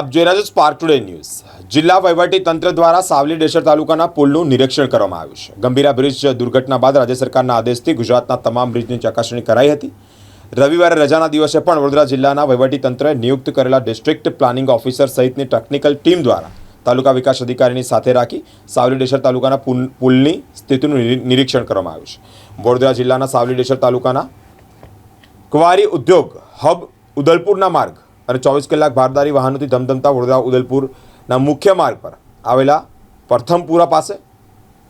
આપ જોઈ રહ્યા છો સ્પાર્ક ટુડે ન્યૂઝ જિલ્લા વહીવટી તંત્ર દ્વારા સાવલી ડેસર તાલુકાના પુલનું નિરીક્ષણ કરવામાં આવ્યું છે. ગંભીરા બ્રિજ દુર્ઘટના બાદ રાજ્ય સરકારના આદેશથી ગુજરાતના તમામ બ્રિજની ચકાસણી કરાઈ હતી. રવિવારે રજાના દિવસે પણ વડોદરા જિલ્લાના વહીવટી તંત્રએ નિયુક્ત કરેલા ડિસ્ટ્રિક્ટ પ્લાનિંગ ઓફિસર સહિતની ટેકનિકલ ટીમ દ્વારા તાલુકા વિકાસ અધિકારીની સાથે રાખી સાવલી ડેસર તાલુકાના પુલ- પુલની સ્થિતિનું નિરીક્ષણ કરવામાં આવ્યું છે. વડોદરા જિલ્લાના સાવલી ડેસર તાલુકાના ક્વારી ઉદ્યોગ હબ ઉદલપુરના માર્ગ અને ચોવીસ કલાક ભારદારી વાહનોથી ધમધમતા વડોદરા ઉદયપુરના મુખ્ય માર્ગ પર આવેલા પ્રથમપુરા પાસે,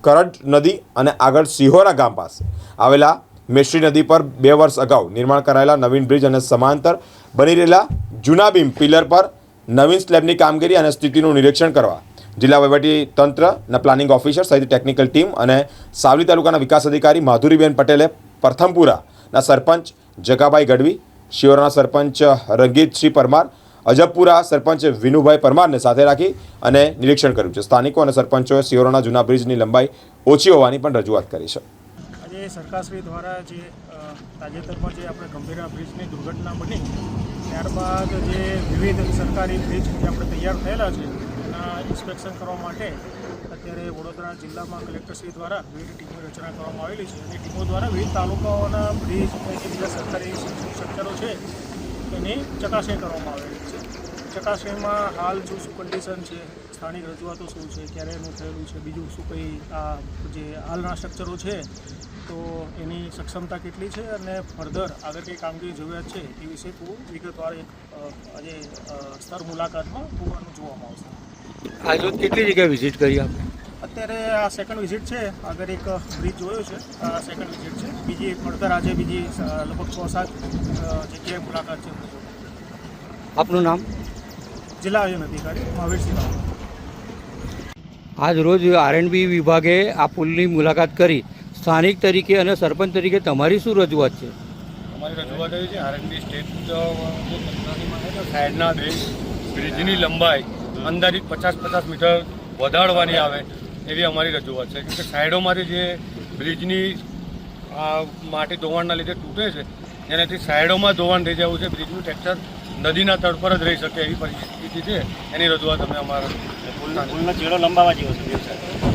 કરટ નદી અને આગળ સિહોરા ગામ પાસે આવેલા મેશ્રી નદી પર બે વર્ષ અગાઉ નિર્માણ કરાયેલા નવીન બ્રિજ અને સમાંતર બની રહેલા જૂના બીમ પિલર પર નવીન સ્લેબની કામગીરી અને સ્થિતિનું નિરીક્ષણ કરવા જિલ્લા તંત્રના પ્લાનિંગ ઓફિસર સહિત ટેકનિકલ ટીમ અને સાવલી તાલુકાના વિકાસ અધિકારી માધુરીબેન પટેલે પ્રથમપુરાના સરપંચ જગાભાઈ ગઢવી શિવરાના સરપંચ રંગીતસિંહ પરમાર, અજબપુરા સરપંચ વિનુભાઈ પરમારને સાથે રાખી અને નિરીક્ષણ કર્યું છે. સ્થાનિકો અને સરપંચોએ શિવરાના જૂના બ્રિજની લંબાઈ ઓછી હોવાની પણ રજૂઆત કરી છે. આજે સરકારશ્રી દ્વારા જે તાજેતરમાં જે આપણે ગંભીરા બ્રિજની દુર્ઘટના બની, ત્યારબાદ જે વિવિધ સરકારી બ્રિજ જે આપણે તૈયાર થયેલા છે, એના ઇન્સ્પેક્શન કરવા માટે અત્યારે વડોદરા જિલ્લામાં કલેક્ટરશ્રી દ્વારા વિવિધ ટીમની રચના કરવામાં આવેલી છે. અને ટીમો દ્વારા વિવિધ તાલુકાઓના બ્રિજ અને સરકારી છે, એની ચકાસણી કરવામાં આવેલી છે. ચકાસણીમાં હાલ જો શું કન્ડિશન છે, સ્થાનિક રજૂઆતો શું છે, ક્યારે એનું થયેલું છે, બીજું શું કંઈ આ જે હાલના સ્ટ્રક્ચરો છે, તો એની સક્ષમતા કેટલી છે અને ફર્ધર આગળ કઈ કામગીરી જરૂરિયાત છે, એ વિશે પૂરું વિગતવાર એક આજે સ્તર મુલાકાતમાં પૂરવાનું જોવામાં આવશે. આજે કેટલી જગ્યાએ વિઝિટ કરી આપણે અત્યારે આ સેકન્ડ વિઝિટ છે. આગળ એક બ્રિજ જોયો છે. આ સેકન્ડ વિઝિટ છે. બીજી પડતર આજે બીજી લગભગ છ સાત જગ્યાએ મુલાકાત છે. આપનું નામ? જિલ્લા આયોજન અધિકારી મહાવીરસિંહ. આજ રોજ આરએનબી વિભાગે આ પુલની મુલાકાત કરી. સ્થાનિક તરીકે અને સરપંચ તરીકે તમારી શું રજૂઆત છે? અમારી રજૂઆત એવી છે આરએનબી સ્ટેટ સાઈડના બે બ્રિજની લંબાઈ અંદાજિત પચાસ પચાસ મીટર વધારવાની આવે. એવી અમારી રજૂઆત છે. કેમકે સાઈડોમાંથી જે બ્રિજની માટી ધોવાણના લીધે તૂટે છે, એનાથી સાઈડોમાં ધોવાણ થઈ જવું છે, બ્રિજનું ટેક્ચર નદીના તળ પર જ રહી શકે એવી પરિસ્થિતિ છે. એની રજૂઆત અમે અમારા ચેડો લંબાવા જેવો છે.